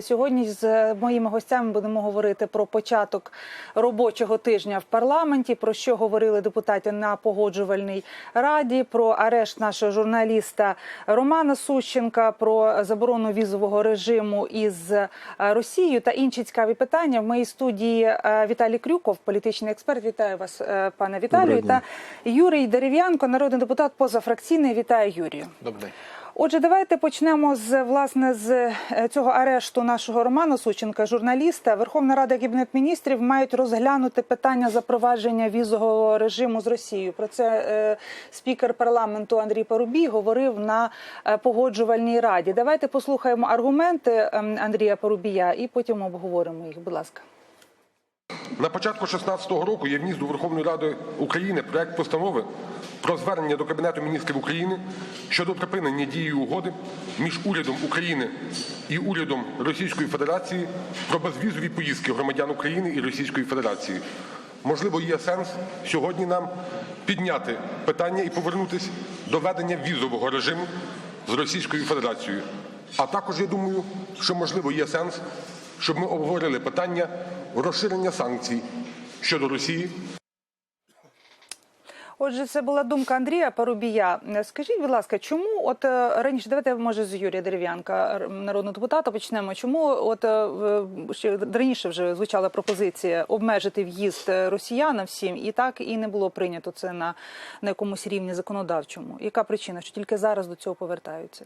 Сьогодні з моїми гостями будемо говорити про початок робочого тижня в парламенті, про що говорили депутати на погоджувальній раді, про арешт нашого журналіста Романа Сущенка, про заборону візового режиму із е, Росією та інші цікаві питання. В моїй студії е, Віталій Крюков, політичний експерт. Вітаю вас, е, пане Віталію. Та Юрій Дерев'янко, народний депутат позафракційний. Вітаю Юрію. Добрий день. Отже, давайте почнемо з власне з е, цього арешту нашого Романа Сученка, журналіста. Верховна Рада і Кабінет міністрів мають розглянути питання запровадження візового режиму з Росією. Про це е, спікер парламенту Андрій Парубій говорив на е, погоджувальній раді. Давайте послухаємо аргументи ем, Андрія Парубія і потім обговоримо їх. Будь ласка. На початку 2016 року я вніс до Верховної Ради України проект постанови про звернення до Кабінету міністрів України щодо припинення дії угоди між урядом України і урядом Російської Федерації про безвізові поїздки громадян України і Російської Федерації. Можливо, є сенс сьогодні нам підняти питання і повернутися до ведення візового режиму з Російською Федерацією. А також я думаю, що можливо є сенс, щоб ми обговорили питання розширення санкцій щодо Росії Отже, це була думка Андрія Парубія. Скажіть, будь ласка, чому от е, раніше давайте може з Юрія Дерев'янка, народного депутата, почнемо. Чому от е, ще раніше вже звучала пропозиція обмежити в'їзд е, росіянам всім, і так і не було прийнято це на, на якомусь рівні законодавчому? Яка причина, що тільки зараз до цього повертаються?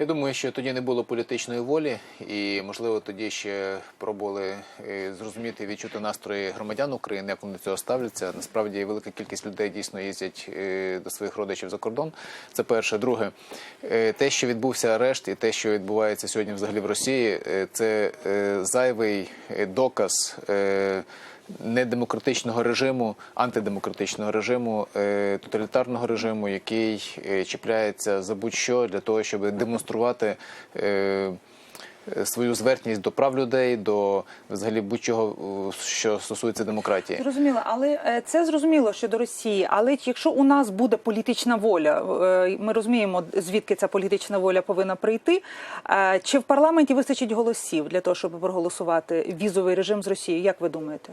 Я думаю, що тоді не було політичної волі, і можливо тоді ще пробували е, зрозуміти відчути настрої громадян України, як вони цього ставляться. Насправді велика кількість людей дійсно їздять е, до своїх родичів за кордон. Це перше. Друге, е, те, що відбувся арешт, і те, що відбувається сьогодні взагалі в Росії, це зайвий доказ. Е, недемократичного режиму, антидемократичного режиму, е, тоталітарного режиму, який е, чіпляється за будь-що для того, щоб демонструвати. Е, Свою звертність до прав людей, до взагалі будь-чого, е, що стосується демократії. Зрозуміло, але е, це зрозуміло щодо Росії. Але якщо у нас буде політична воля, ми розуміємо, звідки ця політична воля повинна прийти. Чи в парламенті вистачить голосів для того, щоб проголосувати візовий режим з Росією? Як ви думаєте?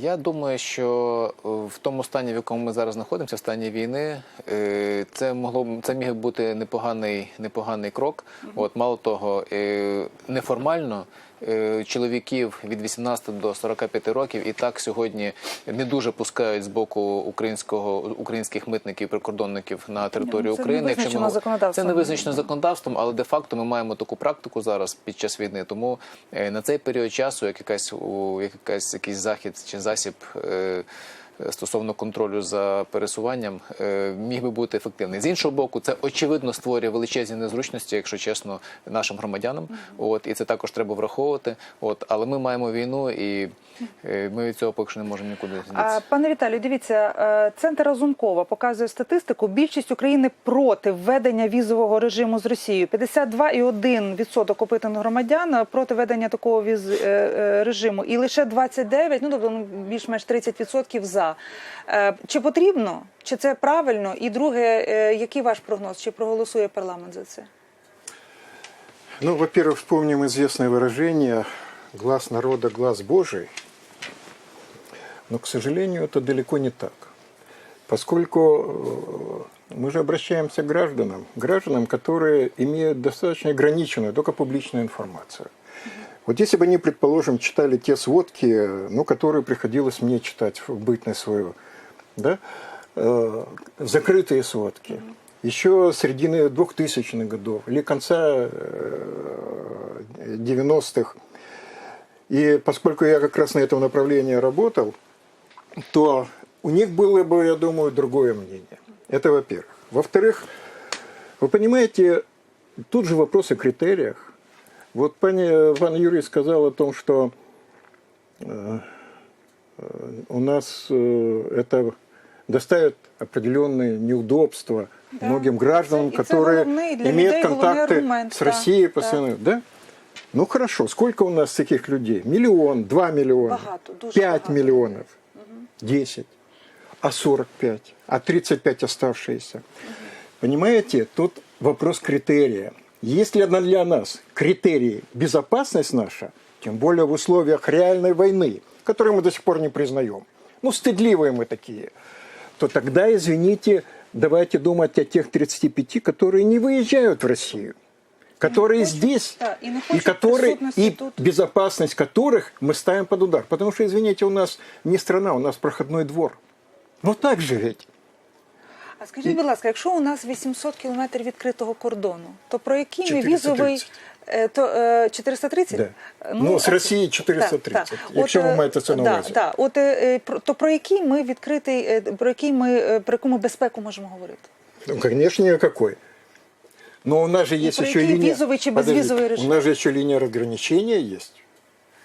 Я думаю, що в тому стані, в якому ми зараз знаходимося, в стані війни, це могло це міг бути непоганий, непоганий крок. От мало того, неформально. е, Чоловіків від 18 до 45 років і так сьогодні не дуже пускають з боку українського українських митників, прикордонників на територію Ну, це не України. визначено ми- законодавством. це не визначено законодавством, але де-факто ми маємо таку практику зараз під час війни. Тому е, на цей період часу, як якась у як якась якийсь захід чи засіб. Стосовно контролю за пересуванням е, міг би бути ефективний з іншого боку, це очевидно створює величезні незручності, якщо чесно, нашим громадянам. От і це також треба враховувати. От але ми маємо війну, і е, ми від цього поки що не можемо нікуди А. Пане Віталію, дивіться, е, центр Разумкова показує статистику. Більшість України проти введення візового режиму з Росією. 52,1% опитаних громадян проти введення такого віз режиму, і лише 29, ну тобто ну, більш-менш 30% за Е, Чи потрібно, чи це правильно? І друге, е, який ваш прогноз? Чи проголосує парламент за це? Ну, во-первых, вспомним известное выражение «глаз народа, глаз Божий». Но, к сожалению, это далеко не так. Поскольку э, мы же обращаемся к гражданам, гражданам, которые имеют достаточно ограниченную, только публичную информацию. Вот если бы они, предположим, читали те сводки, ну, которые приходилось мне читать в бытность свою, да, э, закрытые сводки, еще середины 2000-х годов или конца э, 90-х. И поскольку я как раз на этом направлении работал, то у них было бы, я думаю, другое мнение. Это во-первых. Во-вторых, вы понимаете, тут же вопрос о критериях. Вот пани, пан Юрий сказал о том, что э, э, у нас э, это доставит определенные неудобства многим гражданам, И которые имеют контакты с да, Россией да. постоянно. Да? Ну хорошо, сколько у нас таких людей? Миллион, два миллиона, Багато, пять багато. миллионов, десять, а 45, а 35 оставшиеся. Понимаете, тут вопрос критерия. Если она для нас критерий безопасность наша, тем более в условиях реальной войны, которую мы до сих пор не признаем, ну, стыдливые мы такие, то тогда, извините, давайте думать о тех 35, которые не выезжают в Россию, которые хочуть, здесь, да, и и которые, и тут. безопасность которых мы ставим под удар. Потому что, извините, у нас не страна, у нас проходной двор. Ну так же ведь. А скажіть, будь ласка, якщо у нас 800 кілометрів відкритого кордону, то про який ми 430. візовий е, то е, 430? Да. Е, Ну, з а- Росії 430, Так, так. якщо ви е, маєте це на да, увазі. да. От е, е, про- то про який ми відкритий, е, про який ми е, про яку ми безпеку можемо говорити? Ну, конечно, никакой. Но у нас же есть про еще який линия... визовый чи Подождите, безвизовый режим? У нас же еще линия разграничения есть.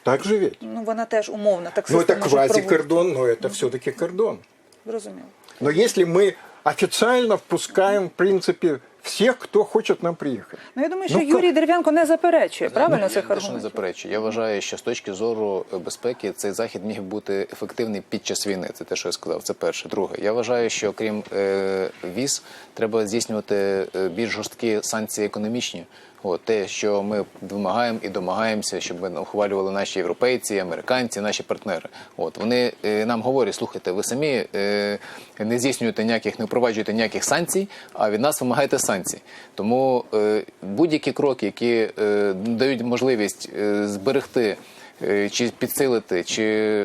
Так же ведь? Ну вона теж умовна, так Ну, это може проводити. квазикордон, но это все-таки кордон. Зрозуміло. Но если мы официально впускаємо, в принципі, всіх, хто хоче нам приїхати. Ну я думаю, що Ну, Юрій Дерев'янко не заперечує, правильно Це хорошо я не заперечує. заперечую. Я вважаю, що з точки зору е, безпеки цей захід міг бути ефективний під час війни. Це те, що я сказав. Це перше. Друге, я вважаю, що крім е, віз, треба здійснювати е, більш жорсткі санкції економічні. От те, що ми вимагаємо і домагаємося, щоб ми ухвалювали наші європейці, американці, наші партнери. От вони е, нам говорять: слухайте, ви самі е, не здійснюєте ніяких, не впроваджуєте ніяких санкцій, а від нас вимагаєте санкцій. Тому е, будь-які кроки, які е, дають можливість е, зберегти е, чи підсилити, чи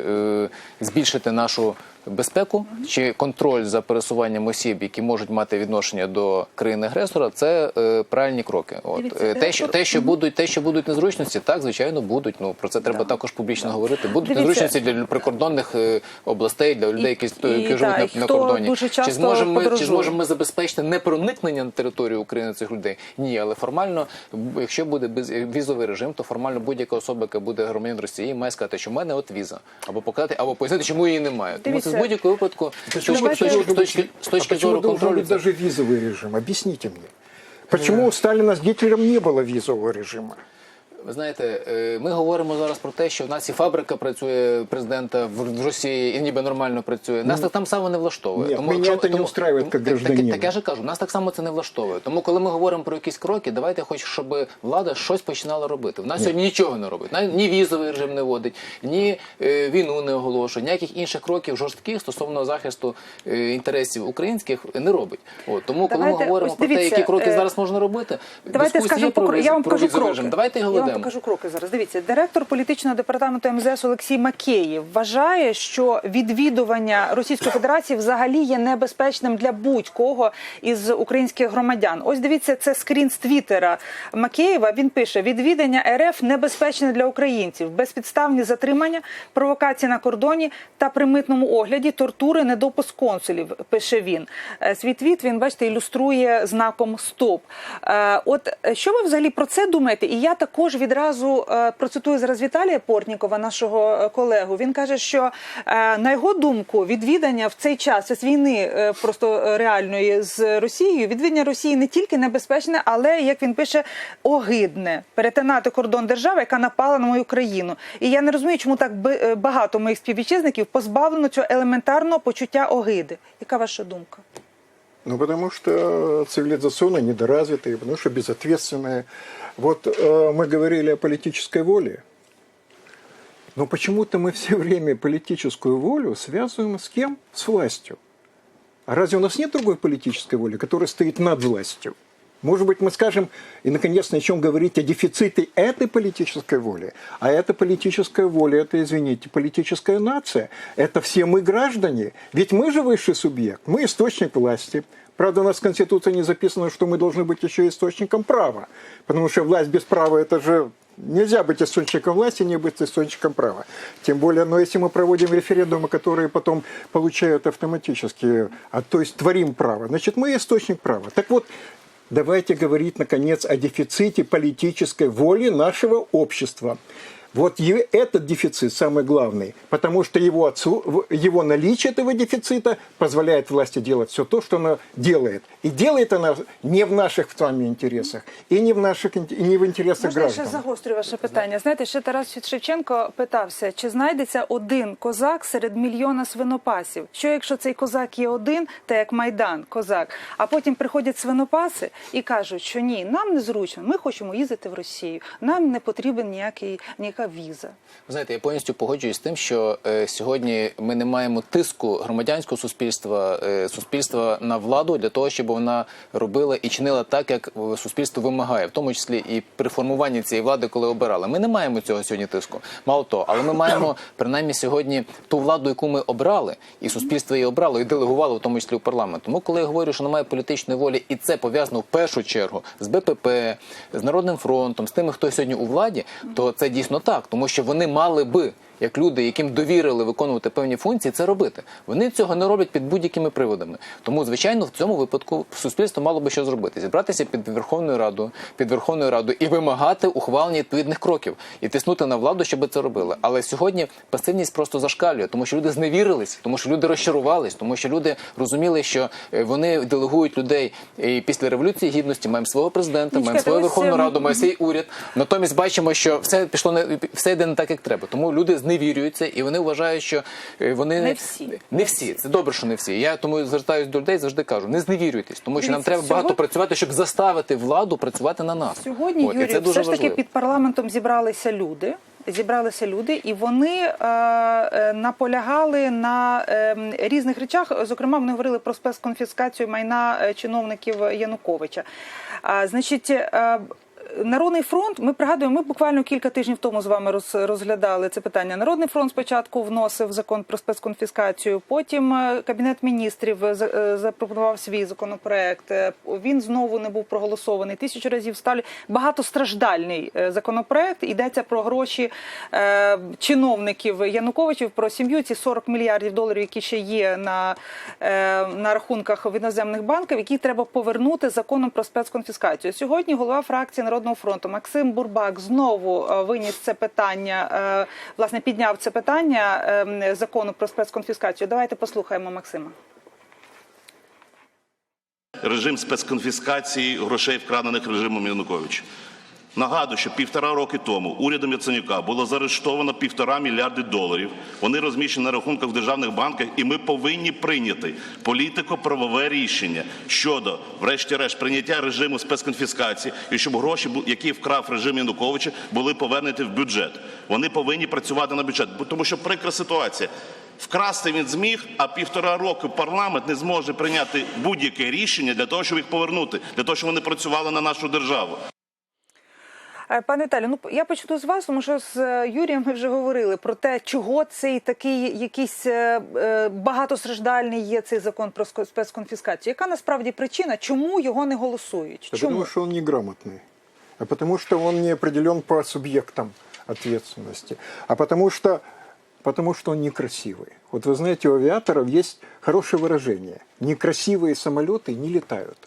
е, збільшити нашу безпеку, чи контроль за пересуванням осіб, які можуть мати відношення до країни-агресора, це е, правильні кроки. От Дивіться, е, те, що те, що будуть, те, що будуть незручності, так звичайно будуть. Ну про це треба також публічно говорити. Будуть Дивіться. незручності для прикордонних е, областей, для людей, які, і- які живуть та, на, на кордоні. чи зможемо ми чи зможемо ми забезпечити не проникнення на територію України цих людей? Ні, але формально, якщо буде безвізовий режим, то формально будь-яка особа, яка буде громадянин Росії, має сказати, що в мене от віза, або показати, або пояснити, чому її немає. Тому це Дивіться. з будь-якого випадку з точки, з давайте- точки, з точки, з а точки почему зору должен контролю. быть це- даже визовый режим? Объясните мне. Почему у Сталина с Гитлером не было визового режима? Ви знаєте, е, ми говоримо зараз про те, що в нас і фабрика працює президента в в Росії, і ніби нормально працює. Нас так там само не влаштовує. Ні, мене це не устраивает, як так- так- Так я ж кажу, нас так само це не влаштовує. Тому, коли ми говоримо про якісь кроки, давайте хоч щоб влада щось починала робити. Вона сьогодні нічого не робить. Ні візовий режим не вводить, ні е, війну не оголошує, ніяких інших кроків жорстких стосовно захисту е, інтересів українських не робить. От тому, коли ми говоримо ось про те, які кроки е, зараз можна робити, Давайте дискусії скажемо про Я вам про покажу візовий кроки. режим. Давайте Я вам покажу кроки зараз. Дивіться, директор політичного департаменту МЗС Олексій Макеєв вважає, що відвідування Російської Федерації взагалі є небезпечним для будь-кого із українських громадян. Ось дивіться, це скрін з твіттера Макеєва. Він пише: відвідання РФ небезпечне для українців, безпідставні затримання, провокації на кордоні та при митному огляді, тортури, недопуск консулів. Пише він. Е, Свій твіт він бачите ілюструє знаком СТОП. Е, От е, що ви взагалі про це думаєте? І я також відразу е, процитую зараз Віталія Портнікова, нашого е, колегу. Він каже, що е, на його думку відвідання в цей час із війни просто реальної з Росією, відвідання Росії не тільки небезпечне, але як він пише, огидне перетинати кордон держави, яка напала на мою країну. І я не розумію, чому так багато моїх співвітчизників позбавлено цього елементарного почуття огиди. Яка ваша думка? Ну, потому что цивилизационно недоразвитые, потому что безответственные. Вот э, мы говорили о политической воле. Но почему-то мы все время политическую волю связываем с кем? С властью. А разве у нас нет другой политической воли, которая стоит над властью? Может быть, мы скажем, и наконец начнем говорить о дефиците этой политической воли. А эта политическая воля, это, извините, политическая нация. Это все мы граждане. Ведь мы же высший субъект, мы источник власти. Правда, у нас в Конституции не записано, что мы должны быть еще источником права. Потому что власть без права – это же Нельзя быть источником власти, не быть источником права. Тем более, но если мы проводим референдумы, которые потом получают автоматически, а то есть творим право, значит, мы источник права. Так вот, давайте говорить, наконец, о дефиците политической воли нашего общества. Вот е- этот дефицит самый главный, потому что его, отсу- в- его наличие этого дефицита позволяет власти делать все то, что она делает. И делает она не в наших с вами интересах, и не в, наших, ин- и не в интересах Можна я ще граждан. загострю ваше питання? Знаєте, ще Тарас Шевченко питався, чи знайдеться один козак серед мільйона свинопасів? Що якщо цей козак є один, та як Майдан, козак, а потім приходять свинопаси і кажуть, що ні, нам незручно, ми хочемо їздити в Росію, нам не потрібен ніякий ніяка віза. Ви знаєте, я повністю погоджуюсь з тим, що е, сьогодні ми не маємо тиску громадянського суспільства, е, суспільства на владу для того, щоб вона робила і чинила так, як е, суспільство вимагає, в тому числі і при формуванні цієї влади, коли обирали. Ми не маємо цього сьогодні тиску. Мало того, але ми маємо принаймні сьогодні ту владу, яку ми обрали, і суспільство її обрало і делегувало, в тому числі у парламент. Тому, коли я говорю, що немає політичної волі, і це пов'язано в першу чергу з БПП, з Народним фронтом, з тими, хто сьогодні у владі, то це дійсно так, тому що вони мали би. Як люди, яким довірили виконувати певні функції, це робити. Вони цього не роблять під будь-якими приводами. Тому, звичайно, в цьому випадку суспільство мало би що зробити: зібратися під Верховною Радою, під Верховною Радою і вимагати ухвалення відповідних кроків і тиснути на владу, щоб це робили. Але сьогодні пасивність просто зашкалює, тому що люди зневірились, тому що люди розчарувались, тому що люди розуміли, що е, вони делегують людей і після революції гідності. Маємо свого президента, маємо свою Верховну Раду, маємо свій уряд. Натомість бачимо, що все пішло не все йде не так, як треба. Тому люди зневірюються і вони вважають, що е, вони Не всі. не всі. Це добре, що не всі. Я тому звертаюся до людей, завжди кажу: не зневірюйтесь, тому що нам треба багато працювати, щоб заставити владу працювати на нас. Сьогодні, От, і це дуже все ж таки під парламентом зібралися люди. Зібралися люди, і вони е, е, наполягали на е, різних речах. Зокрема, вони говорили про спецконфіскацію майна е, чиновників Януковича. А, значить, е, Народний фронт, ми пригадуємо, ми буквально кілька тижнів тому з вами роз, розглядали це питання. Народний фронт спочатку вносив закон про спецконфіскацію, потім е, кабінет міністрів е, е, запропонував свій законопроект. Він знову не був проголосований. Тисячу разів ставлю багатостраждальний законопроект. Йдеться про гроші чиновників Януковичів, про сім'ю ці 40 мільярдів доларів, які ще є на, на рахунках в іноземних банків, які треба повернути законом про спецконфіскацію. Сьогодні голова фракції Народного фронту Максим Бурбак знову е, виніс це питання, е, власне, підняв це питання е, закону про спецконфіскацію. Давайте послухаємо Максима. режим спецконфіскації грошей, вкрадених режимом Януковича. Нагадую, що півтора роки тому урядом Яценюка було заарештовано півтора мільярди доларів. Вони розміщені на рахунках в державних банках, і ми повинні прийняти політико-правове рішення щодо, врешті-решт, прийняття режиму спецконфіскації, і щоб гроші, які вкрав режим Януковича, були повернуті в бюджет. Вони повинні працювати на бюджет, тому що прикра ситуація. Вкрасти він зміг, а півтора року парламент не зможе прийняти будь-яке рішення для того, щоб їх повернути, для того, щоб вони працювали на нашу державу. Е, Пане Віталію, ну я почну з вас, тому що з е, Юрієм ми вже говорили про те, чого цей такий якийсь е, е, багатостраждальний є цей закон про ско- спецконфіскацію. Яка насправді причина, чому його не голосують? Да Чому? потому что он неграмотный, а потому что он не определен по субъектам ответственности, а потому что, потому что он некрасивый. Вот вы знаете, у авиаторов есть хорошее выражение. Некрасивые самолеты не летают.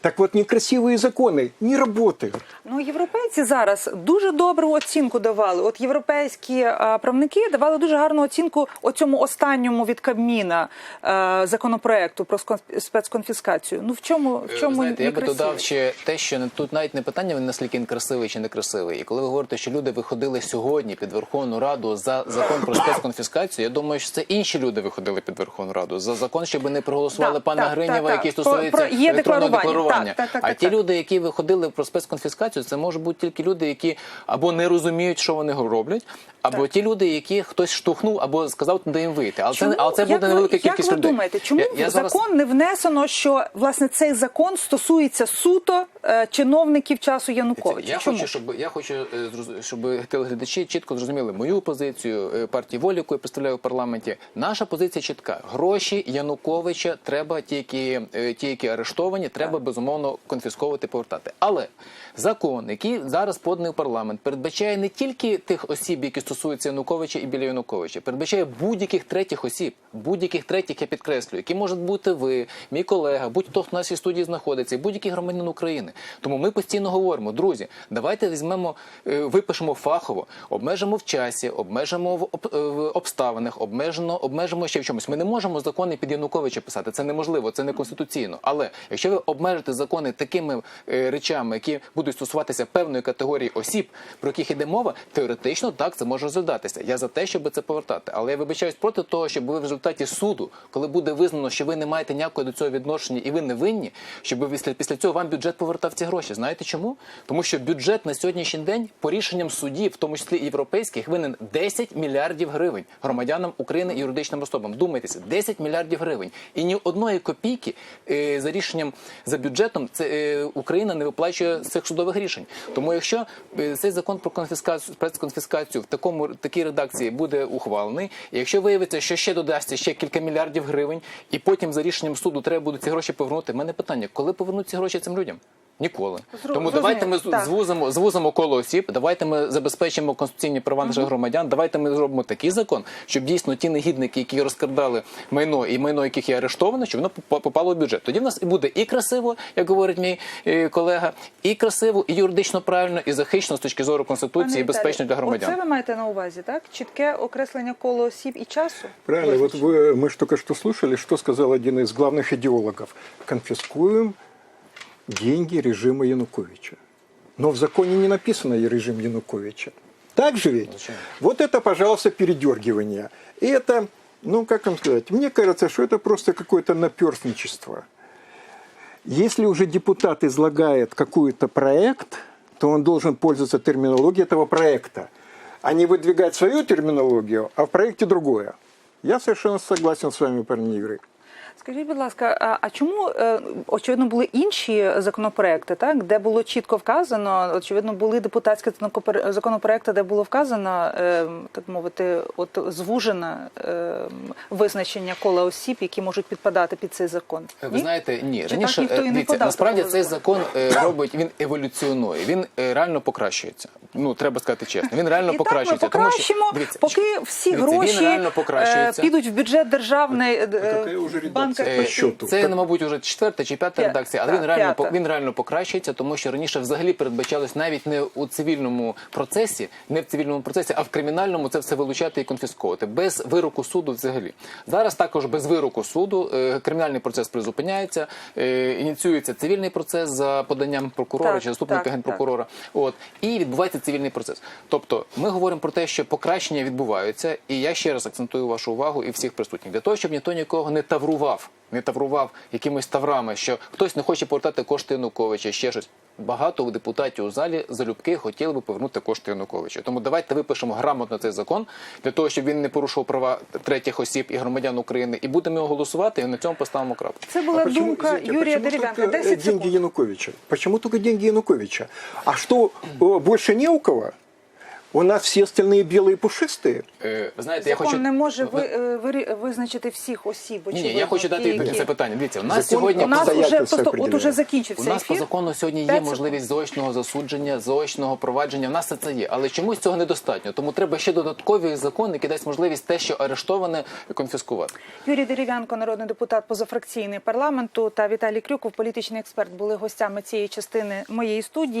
Так вот, некрасивые законы не работают. Ну, європейці зараз дуже добру оцінку давали. От європейські а, правники давали дуже гарну оцінку оцьому останньому від Кабміна а, законопроекту про скон- спецконфіскацію. Ну в чому в чому знаєте, я би некрасиві? додав ще те, що не тут навіть не питання він наскільки він красивий чи не красивий. І коли ви говорите, що люди виходили сьогодні під Верховну Раду за закон про спецконфіскацію, я думаю, що це інші люди виходили під Верховну Раду за закон, щоб не проголосували Так, пана так, Гринєва, так, який так. стосується Про- про- є електронного декларування. Декларування. Так, так, так, а так, ті так. люди, які виходили про спецконфіскацію, це можуть бути тільки люди, які або не розуміють, що вони роблять, або ті люди, які хтось штовхнув або сказав, де їм вийти. Але Чому? це але це Як буде ви- кількість Як ви людей. думаєте, чому Я- в закон зараз- не внесено, що власне цей закон стосується суто чиновників часу Януковича? Я чому? хочу, щоб я хочу, е, щоб телеглядачі чітко зрозуміли мою позицію е, партії волі, яку я представляю в парламенті. Наша позиція чітка: гроші Януковича треба ті, які е, ті, які арештовані, треба безумовно конфісковувати, повертати. Але закон, який зараз поданий в парламент, передбачає не тільки тих осіб, які стосуються Януковича і біля Януковича. Передбачає будь-яких третіх осіб, будь-яких третіх, я підкреслюю, які можуть бути ви, мій колега, будь-хто хто в нашій студії знаходиться, будь-який громадянин України. Тому ми постійно говоримо, друзі, давайте візьмемо, е, випишемо фахово, обмежимо в часі, обмежимо е, в обставинах, обмежено, обмежимо ще в чомусь. Ми не можемо закони під Януковича писати. Це неможливо, це не конституційно. Але якщо ви обмежите закони такими е, речами, які будуть стосуватися певної категорії осіб, про яких йде мова, теоретично так це може розглядатися. Я за те, щоб це повертати. Але я вибачаюсь проти того, щоб ви в результаті суду, коли буде визнано, що ви не маєте ніякого до цього відношення і ви не винні, щоб після, після цього вам бюджет повертав ці гроші. Знаєте чому? Тому що бюджет на сьогоднішній день по рішенням судів, в тому числі європейських, винен 10 мільярдів гривень громадянам України і юридичним особам. Думайтеся, 10 мільярдів гривень. І ні одної копійки е, за рішенням за бюджетом це е, Україна не виплачує цих судових рішень. Тому якщо е, цей закон про конфіскацію спецконфіскацію в такому такій редакції буде ухвалений, якщо виявиться, що ще додасться ще кілька мільярдів гривень, і потім за рішенням суду треба буде ці гроші повернути. в мене питання: коли повернуть ці гроші цим людям? Ніколи. Зру- Тому давайте ми зрозуміло, так. звузимо, звузимо коло осіб, давайте ми забезпечимо конституційні права наших громадян. Давайте ми зробимо такий закон, щоб дійсно ті негідники, які розкрадали майно і майно, яких є арештовано, щоб воно поп- попало в бюджет. Тоді в нас і буде і красиво, як говорить мій е, колега, і красиво, і юридично правильно, і захищено з точки зору конституції, і Пане безпечно для Віталію, громадян. Оце ви маєте на увазі, так? Чітке окреслення коло осіб і часу. Правильно, вот Визначено. вы, мы же только что слушали, что сказал один из главных идеологов. Конфискуем деньги режима Януковича. Но в законе не написано и режим Януковича. Так же ведь? Зачем? Вот это, пожалуйста, передергивание. И это, ну, как вам сказать, мне кажется, что это просто какое-то наперстничество. Если уже депутат излагает какой-то проект, то он должен пользоваться терминологией этого проекта, а не выдвигать свою терминологию, а в проекте другое. Я совершенно согласен с вами, парни игры. Скажіть, будь ласка, а, а чому е, очевидно були інші законопроекти, так де було чітко вказано? Очевидно, були депутатські законопро- законопроекти, де було вказано, е, так мовити, от звужене е, визначення кола осіб, які можуть підпадати під цей закон. Ви знаєте, ні, Чи раніше так ніхто і не дивіться, подав насправді цей закон робить, він еволюціонує, він реально покращується. Ну треба сказати чесно. Він реально І так ми покращується. покращимо, тому що, дивіться, поки всі дивіться, гроші він е, підуть в бюджет державний е, така вже редакція банка. Е, щоту. Це, Так- мабуть, уже четверта чи п'ята редакція, але так, він реально по- він реально покращується, тому що раніше взагалі передбачалось навіть не у цивільному процесі, не в цивільному процесі, а в кримінальному це все вилучати і конфісковувати без вироку суду. Взагалі зараз також без вироку суду е, кримінальний процес призупиняється, е, ініціюється цивільний процес за поданням прокурора Так, чи заступника так, генпрокурора. От і відбувається цивільний процес. Тобто, ми говоримо про те, що покращення відбуваються, і я ще раз акцентую вашу увагу і всіх присутніх для того, щоб ніхто нікого не таврував, не таврував якимись таврами, що хтось не хоче повертати кошти Януковича, ще щось. Багато депутатів у залі залюбки хотіли би повернути кошти Януковича. Тому давайте випишемо грамотно цей закон для того, щоб він не порушував права третіх осіб і громадян України, і будемо його голосувати. І на цьому поставимо крапку. Це була А думка а Юрія Дерев'янка. только, э, 10 деньги. Януковича? Почему только деньги Януковича? А что, э, больше не у кого? У нас все остальные белые пушистые? Е, ви знаєте, я Закон хочу не може ви- ви, е, вирі- визначити всіх осіб. Ні, ні, очевидно, я хочу дати ті, відповідь на які- це питання. Дивіться, у нас Закон сьогодні У нас вже Обстоятельства просто от определяють. уже У закінчився нас по ефір. закону сьогодні є П'ять секунд. можливість заочного засудження, заочного провадження. В нас все це є, але чомусь цього недостатньо. Тому треба ще додатковий закон, який дасть можливість те, що арештоване, конфіскувати. Юрій Дерев'янко, народний депутат позафракційний парламенту, та Віталій Крюков, політичний експерт, були гостями цієї частини моєї студії.